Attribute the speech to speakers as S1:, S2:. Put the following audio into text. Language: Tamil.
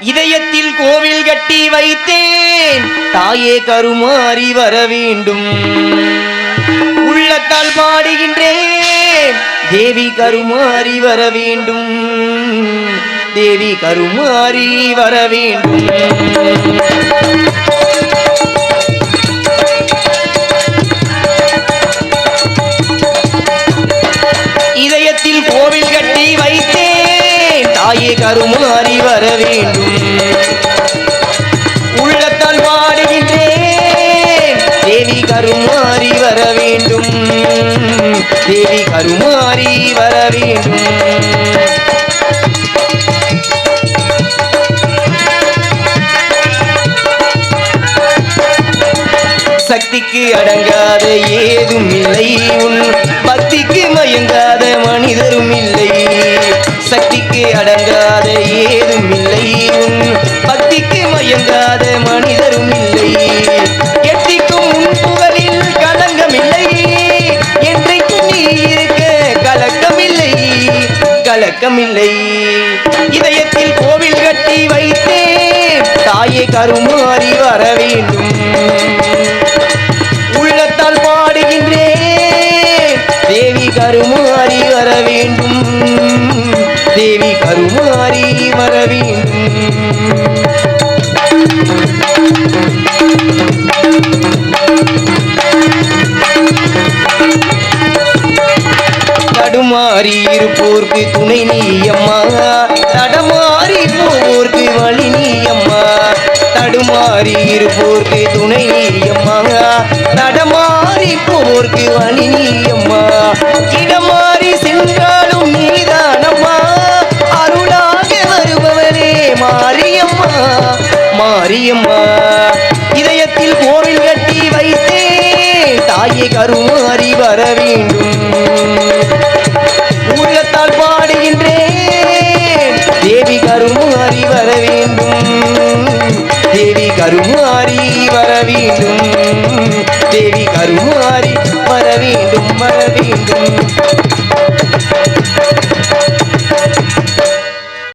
S1: இதயத்தில் கோவில் கட்டி வைத்தேன். தாயே கருமாறி வர வேண்டும். உள்ளத்தால் பாடுகின்றேன். தேவி கருமாறி வர வேண்டும். தேவி கருமாறி வர வேண்டும். தாயே கருமாறி வர வேண்டும். உள்ளத்தால் பாடுகின்றேன். தேவி கருமாறி வர வேண்டும். தேவி கருமாறி வர வேண்டும். சக்திக்கு அடங்காத ஏதும் இல்லை உன் பக்திக்கு மயங்காத மனிதரும் கலக்கமில்லை இதயத்தில் கோவில் கட்டி வைத்தேன். தாயை கருமாறி வர வேண்டும். உள்ளத்தால் பாடுகின்றேன். தேவி கருமாறி வர வேண்டும். தேவி கருமாறி வர வேண்டும். தடுமாறி இருப்போர்க்கு துணை நீ அம்மா. தடமாறி போவோர்க்கு வழி நீ அம்மா. தடுமாறி இருப்போர்க்கு துணை நீ அம்மா. தடமாறி போவோர்க்கு வழி நீ அம்மா. இடமாறி சென்றாலும் நீதானம்மா. அருளாக வருபவரே மாரியம்மா மாரியம்மா. இதயத்தில் கோவில் கட்டி வைத்தே தாயை கருமாறி வர வேண்டும். கருமாறி வர வேண்டும். தேவி கருமாறி வர வேண்டும். தேவி கருமாறி வர வேண்டும் வர வேண்டும்.